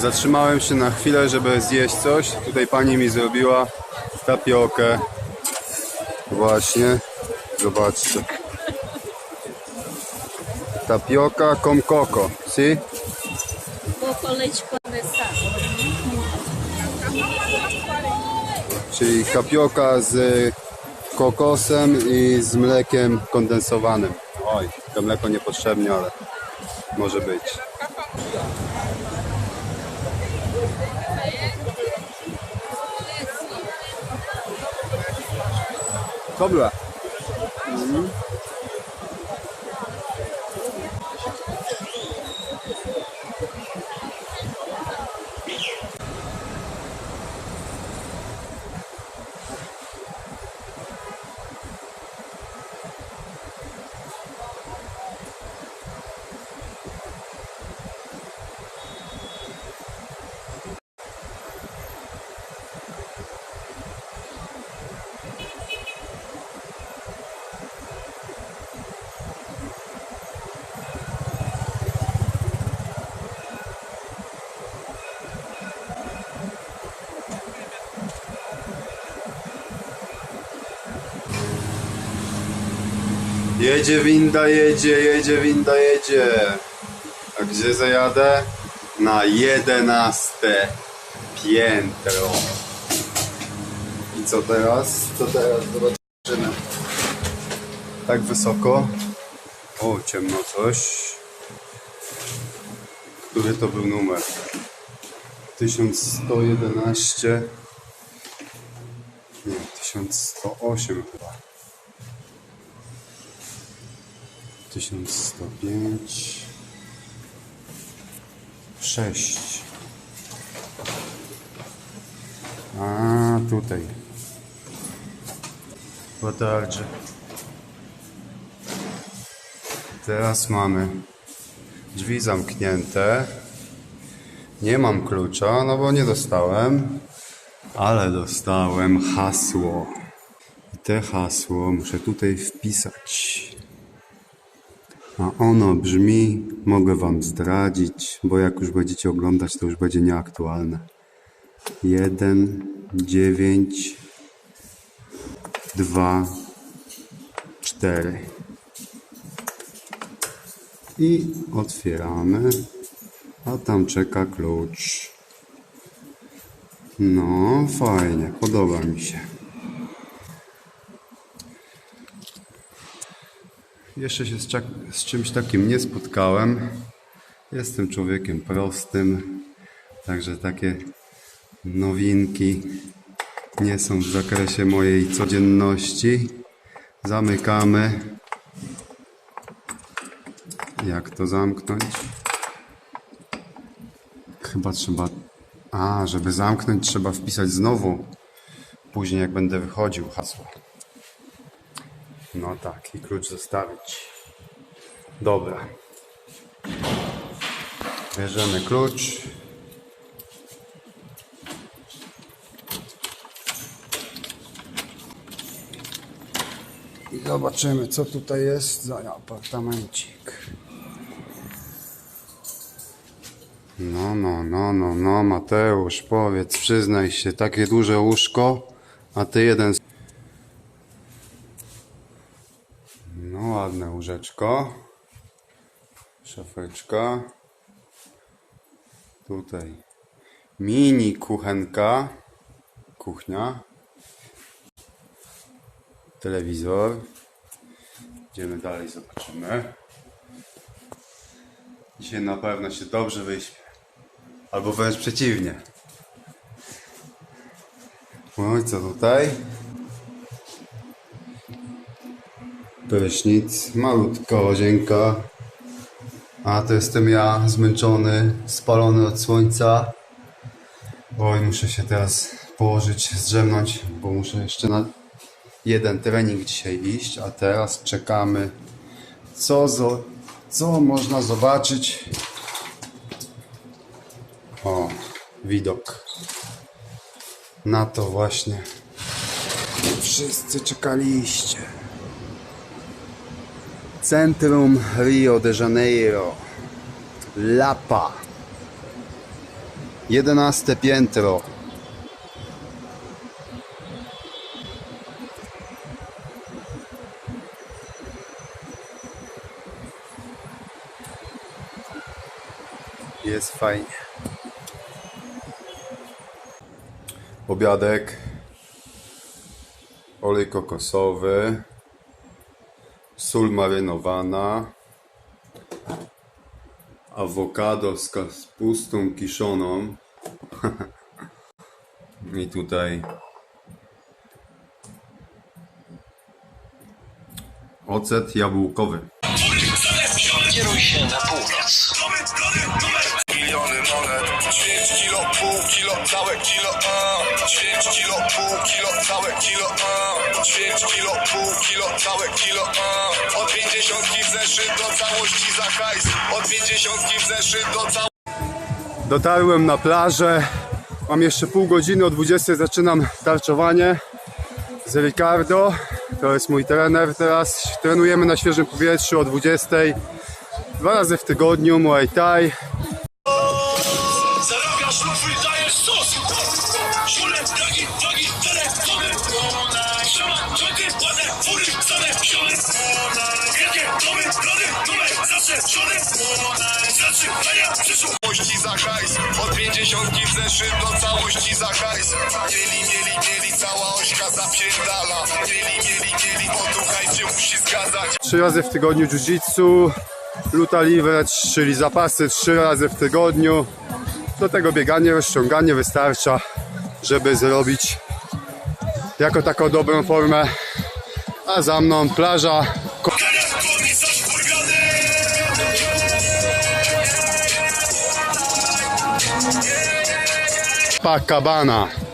Zatrzymałem się na chwilę, żeby zjeść coś. Tutaj pani mi zrobiła tapiokę. Właśnie. Zobaczcie. Tapioka con coco. Si? Czyli tapioka z kokosem i z mlekiem kondensowanym. Oj, to mleko niepotrzebnie, ale może być. Dobra. Jedzie winda, jedzie, jedzie winda, jedzie. A gdzie zajadę? Na jedenaste piętro. I co teraz? Co teraz? Zobaczymy. Tak wysoko. O, ciemno coś. Który to był numer? 1111. Nie, 1108 chyba. 1105 6 A tutaj. Potarczy Teraz mamy drzwi zamknięte. Nie mam klucza, no bo nie dostałem Ale dostałem hasło. I te hasło muszę tutaj wpisać a ono brzmi, mogę wam zdradzić, bo jak już będziecie oglądać, to już będzie nieaktualne. 1, 9, 2, 4. I otwieramy, a tam czeka klucz. No, fajnie, podoba mi się. Jeszcze się z, z czymś takim nie spotkałem. Jestem człowiekiem prostym, także takie nowinki nie są w zakresie mojej codzienności. Zamykamy. Jak to zamknąć? Chyba trzeba. A, żeby zamknąć, trzeba wpisać znowu. Później, jak będę wychodził, hasło. No tak, i klucz zostawić. Dobra. Bierzemy klucz. I zobaczymy, co tutaj jest za apartamencik. No, no, no, no, no, Mateusz, powiedz, przyznaj się, takie duże łóżko, a ty jeden łóżeczko. Szafeczka. Tutaj mini kuchenka. Kuchnia. Telewizor. Idziemy dalej, zobaczymy. Dzisiaj na pewno się dobrze wyśpię. Albo wręcz przeciwnie. Oj, co tutaj? Prysznic, malutka łazienka. A to jestem ja, zmęczony, spalony od słońca. Oj, muszę się teraz położyć, zdrzemnąć, bo muszę jeszcze na jeden trening dzisiaj iść, a teraz czekamy, co, zo, co można zobaczyć. O, widok. Na to właśnie wszyscy czekaliście. Centrum Rio de Janeiro. Lapa. Jedenaste piętro. Jest fajnie. Obiadek. Olej kokosowy. Sól marynowana. Awokado z kapustą kiszoną. I tutaj ocet jabłkowy. Kieruj się na północ. Miliony monet, ćwierć kilo, pół kilo, całe kilo, a ćwierć kilo, pół kilo, całe kilo, a ćwierć kilo, pół kilo, całe kilo, a od pięćdziesiątki w zeszyt do całości za hajs, od pięćdziesiątki w zeszyt do całości Dotarłem na plażę. Mam jeszcze pół godziny, o 20 zaczynam tarczowanie z Ricardo. To jest mój trener teraz. Trenujemy na świeżym powietrzu o 20. Dwa razy w tygodniu Muay Thai. Przyszłości za hajs. Od pięćdziesiątki w zeszyt do całości za hajs. Mieli, mieli, mieli, cała ośka zapierdala. Mieli, mieli, mieli, się musi zgadzać. Trzy razy w tygodniu jiu-jitsu, luta livret, czyli zapasy trzy razy w tygodniu. Do tego bieganie, rozciąganie wystarcza, żeby zrobić jako taką dobrą formę. A za mną plaża, Copacabana.